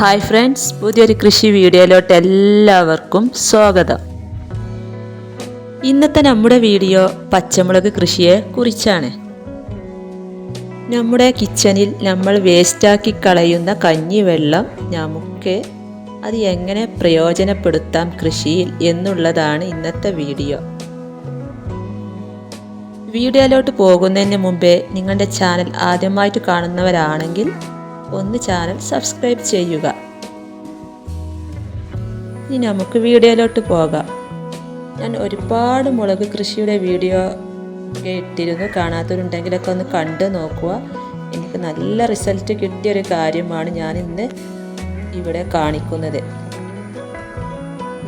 Hi friends പുതിയൊരു കൃഷി വീഡിയോയിലോട്ട് എല്ലാവർക്കും സ്വാഗതം. ഇന്നത്തെ നമ്മുടെ വീഡിയോ പച്ചമുളക് കൃഷിയെ കുറിച്ചാണ്. നമ്മുടെ കിച്ചണിൽ നമ്മൾ വേസ്റ്റാക്കി കളയുന്ന കഞ്ഞിവെള്ളം നമുക്ക് അത് എങ്ങനെ പ്രയോജനപ്പെടുത്താം കൃഷിയിൽ എന്നുള്ളതാണ് ഇന്നത്തെ വീഡിയോ. വീഡിയോയിലോട്ട് പോകുന്നതിന് മുമ്പേ നിങ്ങളുടെ ചാനൽ ആദ്യമായിട്ട് കാണുന്നവരാണെങ്കിൽ ഒന്ന് ചാനൽ സബ്സ്ക്രൈബ് ചെയ്യുക. ഇനി നമുക്ക് വീഡിയോയിലോട്ട് പോകാം. ഞാൻ ഒരുപാട് മുളക് കൃഷിയുടെ വീഡിയോ ഇട്ടിരുന്നു കാണാത്തവരുണ്ടെങ്കിലൊക്കെ ഒന്ന് കണ്ടു നോക്കുക. എനിക്ക് നല്ല റിസൾട്ട് കിട്ടിയ ഒരു കാര്യമാണ് ഞാൻ ഇന്ന് ഇവിടെ കാണിക്കുന്നത്.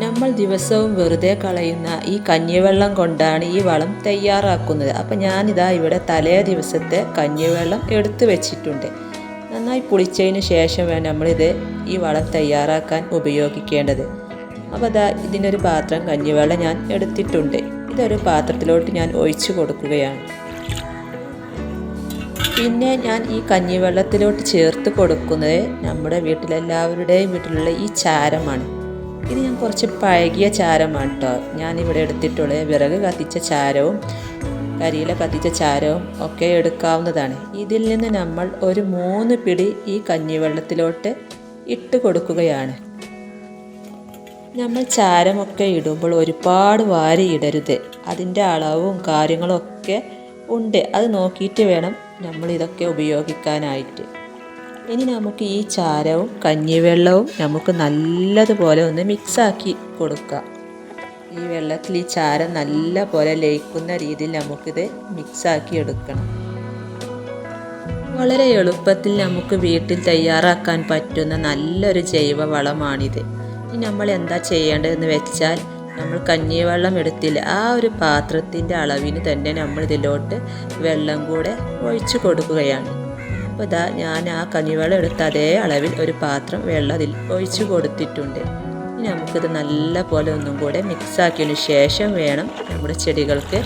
നമ്മൾ ദിവസവും വെറുതെ കളയുന്ന ഈ കഞ്ഞിവെള്ളം കൊണ്ടാണ് ഈ വളം തയ്യാറാക്കുന്നത്. അപ്പം ഞാനിതാ ഇവിടെ തലേ ദിവസത്തെ കഞ്ഞിവെള്ളം എടുത്തു വെച്ചിട്ടുണ്ട്. നന്നായി പുളിച്ചതിന് ശേഷം വേണം നമ്മളിത് ഈ വളം തയ്യാറാക്കാൻ ഉപയോഗിക്കേണ്ടത്. അപ്പോൾ അതാ ഇതിനൊരു പാത്രം കഞ്ഞിവെള്ളം ഞാൻ എടുത്തിട്ടുണ്ട്. ഇതൊരു പാത്രത്തിലോട്ട് ഞാൻ ഒഴിച്ചു കൊടുക്കുകയാണ്. പിന്നെ ഞാൻ ഈ കഞ്ഞിവെള്ളത്തിലോട്ട് ചേർത്ത് കൊടുക്കുന്നത് നമ്മുടെ വീട്ടിലെല്ലാവരുടെയും വീട്ടിലുള്ള ഈ ചാരമാണ്. ഇത് ഞാൻ കുറച്ച് പഴകിയ ചാരമാണ് കേട്ടോ ഞാനിവിടെ എടുത്തിട്ടുള്ളത് വിറക് കത്തിച്ച ചാരവും കരിയില കത്തിച്ച ചാരവും ഒക്കെ എടുക്കാവുന്നതാണ്. ഇതിൽ നിന്ന് നമ്മൾ ഒരു മൂന്ന് പിടി ഈ കഞ്ഞിവെള്ളത്തിലോട്ട് ഇട്ട് കൊടുക്കുകയാണ്. നമ്മൾ ചാരമൊക്കെ ഇടുമ്പോൾ ഒരുപാട് വാരി ഇടരുത്. അതിന്റെ അളവും കാര്യങ്ങളും ഒക്കെ ഉണ്ട്. അത് നോക്കിയിട്ട് വേണം നമ്മൾ ഇതൊക്കെ ഉപയോഗിക്കാനായിട്ട്. ഇനി നമുക്ക് ഈ ചാരവും കഞ്ഞിവെള്ളവും നമുക്ക് നല്ലതുപോലെ ഒന്ന് മിക്സാക്കി കൊടുക്കാം. ഈ വെള്ളത്തിൽ ഈ ചാരം നല്ല പോലെ ലയിക്കുന്ന രീതിയിൽ നമുക്കിത് മിക്സാക്കി എടുക്കണം. വളരെ എളുപ്പത്തിൽ നമുക്ക് വീട്ടിൽ തയ്യാറാക്കാൻ പറ്റുന്ന നല്ലൊരു ജൈവ വളമാണിത് ഇനി നമ്മൾ എന്താ ചെയ്യേണ്ടതെന്ന് വെച്ചാൽ നമ്മൾ കഞ്ഞിവെള്ളം എടുത്തില്ല. ആ ഒരു പാത്രത്തിന്റെ അളവിന് തന്നെ നമ്മൾ ഇതിലോട്ട് വെള്ളം കൂടെ ഒഴിച്ചു കൊടുക്കുകയാണ്. അപ്പോൾ ഇതാ ഞാൻ ആ കഞ്ഞിവെള്ളം എടുത്ത അതേ അളവിൽ ഒരു പാത്രം വെള്ളം അതിൽ ഒഴിച്ചു കൊടുത്തിട്ടുണ്ട്. ഇനി നമുക്കിത് നല്ല പോലെ ഒന്നും കൂടെ മിക്സാക്കിയതിന് ശേഷം വേണം നമ്മുടെ ചെടികൾക്ക്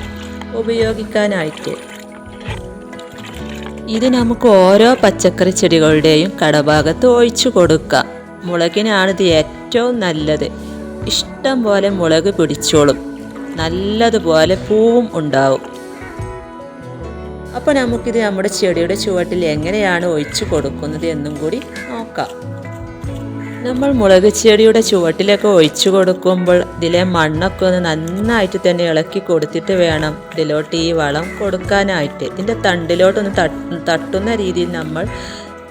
ഉപയോഗിക്കാനായിട്ട്. ഇത് നമുക്ക് ഓരോ പച്ചക്കറി ചെടികളുടെയും കടഭാഗത്ത് ഒഴിച്ചു കൊടുക്കാം. മുളകിനാണിത് ഏറ്റവും നല്ലത്. ഇഷ്ടം പോലെ മുളക് പിടിച്ചോളും. നല്ലതുപോലെ പൂവും ഉണ്ടാവും. അപ്പോൾ നമുക്കിത് നമ്മുടെ ചെടിയുടെ ചുവട്ടിൽ എങ്ങനെയാണ് ഒഴിച്ചു കൊടുക്കുന്നത് എന്നും കൂടി നോക്കാം. നമ്മൾ മുളക് ചെടിയുടെ ചുവട്ടിലൊക്കെ ഒഴിച്ചു കൊടുക്കുമ്പോൾ ഇതിലെ മണ്ണൊക്കെ ഒന്ന് നന്നായിട്ട് തന്നെ ഇളക്കി കൊടുത്തിട്ട് വേണം ഇതിലോട്ട് ഈ വളം കൊടുക്കാനായിട്ട്. ഇതിന്റെ തണ്ടിലോട്ടൊന്ന് തട്ടുന്ന രീതിയിൽ നമ്മൾ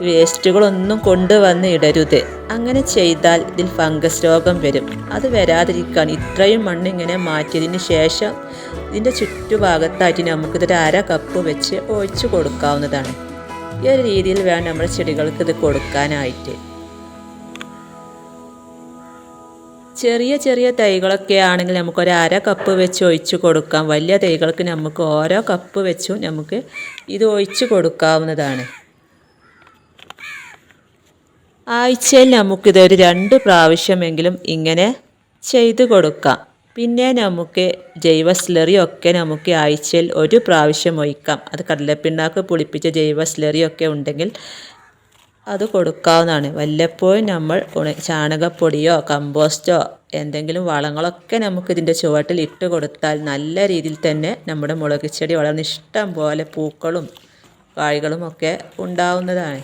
വേസ്റ്റുകളൊന്നും കൊണ്ടുവന്ന് ഇടരുത്. അങ്ങനെ ചെയ്താൽ ഇതിൽ ഫംഗസ് രോഗം വരും. അത് വരാതിരിക്കാൻ ഇത്രയും മണ്ണ് ഇങ്ങനെ മാറ്റിയതിന് ശേഷം ഇതിന്റെ ചുറ്റുഭാഗത്തായിട്ട് നമുക്കിതൊരു അര കപ്പ് വെച്ച് ഒഴിച്ചു കൊടുക്കാവുന്നതാണ്. ഈ ഒരു രീതിയിൽ വേണം നമ്മുടെ ചെടികൾക്ക് ഇത് കൊടുക്കാനായിട്ട്. ചെറിയ ചെറിയ തൈകളൊക്കെ ആണെങ്കിൽ നമുക്ക് ഒരു അര കപ്പ് വെച്ച് ഒഴിച്ച് കൊടുക്കാം. വലിയ തൈകൾക്ക് നമുക്ക് ഓരോ കപ്പ് വെച്ചും നമുക്ക് ഇത് ഒഴിച്ച് കൊടുക്കാവുന്നതാണ്. ആഴ്ചയിൽ നമുക്കിതൊരു രണ്ട് പ്രാവശ്യമെങ്കിലും ഇങ്ങനെ ചെയ്തു കൊടുക്കാം. പിന്നെ നമുക്ക് ജൈവ സ്ലറിയൊക്കെ നമുക്ക് ആഴ്ചയിൽ ഒരു പ്രാവശ്യം ഒഴിക്കാം. അത് കടലപ്പിണ്ണാക്ക് പുളിപ്പിച്ച ജൈവ സ്ലറിയൊക്കെ ഉണ്ടെങ്കിൽ അത് കൊടുക്കാവുന്നതാണ്. വല്ലപ്പോഴും നമ്മൾ ചാണകപ്പൊടിയോ കമ്പോസ്റ്റോ എന്തെങ്കിലും വളങ്ങളൊക്കെ നമുക്ക് ഇതിന്റെ ചുവട്ടിൽ ഇട്ട് കൊടുത്താൽ നല്ല രീതിയിൽ തന്നെ നമ്മുടെ മുളക് ചെടി വളർന്ന് ഇഷ്ടം പോലെ പൂക്കളും കായ്കളും ഒക്കെ ഉണ്ടാവുന്നതാണ്.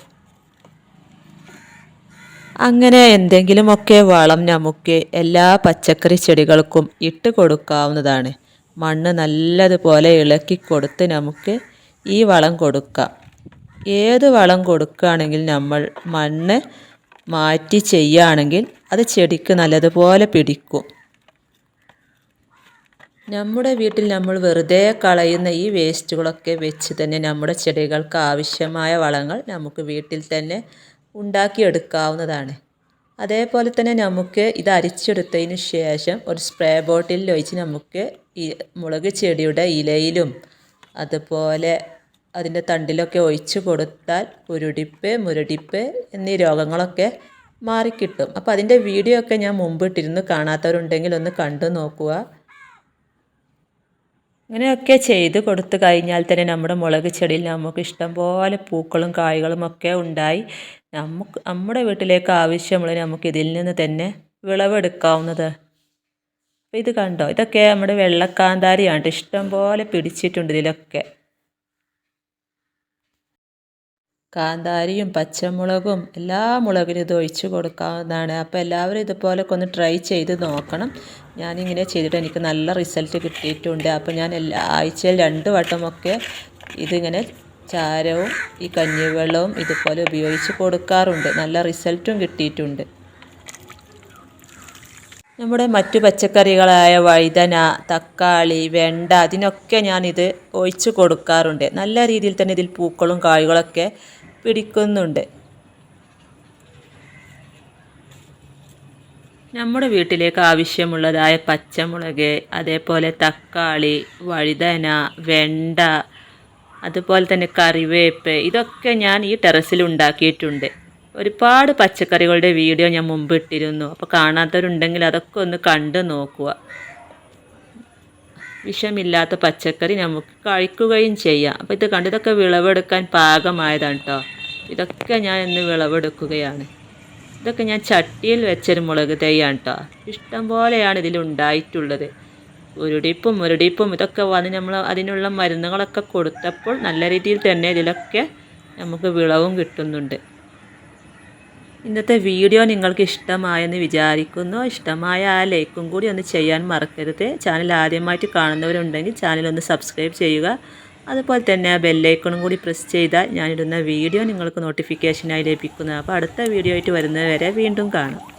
അങ്ങനെ എന്തെങ്കിലുമൊക്കെ വളം നമുക്ക് എല്ലാ പച്ചക്കറി ചെടികൾക്കും ഇട്ട് കൊടുക്കാവുന്നതാണ്. മണ്ണ് നല്ലതുപോലെ ഇളക്കി കൊടുത്ത് നമുക്ക് ഈ വളം കൊടുക്കാം. ഏത് വളം കൊടുക്കുകയാണെങ്കിൽ നമ്മൾ മണ്ണ് മാറ്റി ചെയ്യുകയാണെങ്കിൽ അത് ചെടിക്ക് നല്ലതുപോലെ പിടിക്കും. നമ്മുടെ വീട്ടിൽ നമ്മൾ വെറുതെ കളയുന്ന ഈ വേസ്റ്റുകളൊക്കെ വെച്ച് തന്നെ നമ്മുടെ ചെടികൾക്ക് ആവശ്യമായ വളങ്ങൾ നമുക്ക് വീട്ടിൽ തന്നെ ഉണ്ടാക്കിയെടുക്കാവുന്നതാണ്. അതേപോലെ തന്നെ നമുക്ക് ഇത് അരിച്ചെടുത്തതിന് ശേഷം ഒരു സ്പ്രേ ബോട്ടിലിൽ ഒഴിച്ച് നമുക്ക് ഈ മുളക് ചെടിയുടെ ഇലയിലും അതുപോലെ അതിന്റെ തണ്ടിലൊക്കെ ഒഴിച്ചു കൊടുത്താൽ ഉരുടിപ്പ് മുരടിപ്പ് എന്നീ രോഗങ്ങളൊക്കെ മാറിക്കിട്ടും. അപ്പോൾ അതിന്റെ വീഡിയോ ഒക്കെ ഞാൻ മുമ്പ് ഇട്ടിരുന്നു. കാണാത്തവരുണ്ടെങ്കിൽ ഒന്ന് കണ്ടു നോക്കുക. അങ്ങനെയൊക്കെ ചെയ്ത് കൊടുത്തു കഴിഞ്ഞാൽ തന്നെ നമ്മുടെ മുളക് ചെടിയിൽ നമുക്ക് ഇഷ്ടംപോലെ പൂക്കളും കായ്കളും ഒക്കെ ഉണ്ടായി. നമുക്ക് നമ്മുടെ വീട്ടിലേക്ക് ആവശ്യമുള്ള നമുക്ക് ഇതിൽ നിന്ന് തന്നെ വിളവെടുക്കാവുന്നത്. അപ്പോൾ ഇത് കണ്ടോ? ഇതൊക്കെ നമ്മുടെ വെള്ളക്കാന്താരിയാണ്. ഇഷ്ടം ഇഷ്ടംപോലെ പിടിച്ചിട്ടുണ്ട് ഇതിലൊക്കെ. കാന്താരിയും പച്ചമുളകും എല്ലാ മുളകിനും ഇത് ഒഴിച്ച് കൊടുക്കാവുന്നതാണ്. അപ്പോൾ എല്ലാവരും ഇതുപോലൊക്കെ ഒന്ന് ട്രൈ ചെയ്ത് നോക്കണം. ഞാനിങ്ങനെ ചെയ്തിട്ട് എനിക്ക് നല്ല റിസൾട്ട് കിട്ടിയിട്ടുണ്ട്. അപ്പോൾ ഞാൻ എല്ലാ ആഴ്ചയിൽ രണ്ട് വട്ടമൊക്കെ ഇതിങ്ങനെ ചാരവും ഈ കഞ്ഞിവെള്ളവും ഇതുപോലെ ഉപയോഗിച്ച് കൊടുക്കാറുണ്ട്. നല്ല റിസൾട്ടും കിട്ടിയിട്ടുണ്ട്. നമ്മുടെ മറ്റു പച്ചക്കറികളായ വഴുതന തക്കാളി വെണ്ട അതിനൊക്കെ ഞാനിത് ഒഴിച്ച് കൊടുക്കാറുണ്ട്. നല്ല രീതിയിൽ തന്നെ ഇതിൽ പൂക്കളും കായ്കളൊക്കെ പിടിക്കുന്നുണ്ട്. നമ്മുടെ വീട്ടിലേക്ക് ആവശ്യമുള്ളതായ പച്ചമുളക് അതേപോലെ തക്കാളി വഴുതന വെണ്ട അതുപോലെ തന്നെ കറിവേപ്പ് ഇതൊക്കെ ഞാൻ ഈ ടെറസിൽ ഉണ്ടാക്കിയിട്ടുണ്ട്. ഒരുപാട് പച്ചക്കറികളുടെ വീഡിയോ ഞാൻ മുമ്പ് ഇട്ടിരുന്നു അപ്പോൾ കാണാത്തവരുണ്ടെങ്കിൽ അതൊക്കെ ഒന്ന് കണ്ടു നോക്കുക. വിഷമില്ലാത്ത പച്ചക്കറി നമുക്ക് കഴിക്കുകയും ചെയ്യാം. അപ്പോൾ ഇത് കണ്ട് ഇതൊക്കെ വിളവെടുക്കാൻ പാകമായതാണ് കേട്ടോ ഇതൊക്കെ ഞാൻ ഇന്ന് വിളവെടുക്കുകയാണ്. ഇതൊക്കെ ഞാൻ ചട്ടിയിൽ വെച്ചൊരു മുളക് തൈയാണ് കേട്ടോ ഇഷ്ടം പോലെയാണ് ഇതിലുണ്ടായിട്ടുള്ളത് ഉരുടിപ്പും ഉരുടിപ്പും ഇതൊക്കെ വന്ന് നമ്മൾ അതിനുള്ള മരുന്നുകളൊക്കെ കൊടുത്തപ്പോൾ നല്ല രീതിയിൽ തന്നെ ഇതിലൊക്കെ നമുക്ക് വിളവും കിട്ടുന്നുണ്ട്. ഇന്നത്തെ വീഡിയോ നിങ്ങൾക്ക് ഇഷ്ടമായെന്ന് വിചാരിക്കുന്നു. ഇഷ്ടമായ ആ ലൈക്കും കൂടി ഒന്ന് ചെയ്യാൻ മറക്കരുത്. ചാനൽ ആദ്യമായിട്ട് കാണുന്നവരുണ്ടെങ്കിൽ ചാനൽ ഒന്ന് സബ്സ്ക്രൈബ് ചെയ്യുക. അതുപോലെ തന്നെ ആ ബെല്ലൈക്കണും കൂടി പ്രസ് ചെയ്താൽ ഞാനിടുന്ന വീഡിയോ നിങ്ങൾക്ക് നോട്ടിഫിക്കേഷനായി ലഭിക്കുന്നത് അപ്പോൾ അടുത്ത വീഡിയോ ആയിട്ട് വരുന്നത് വരെ വീണ്ടും കാണാം.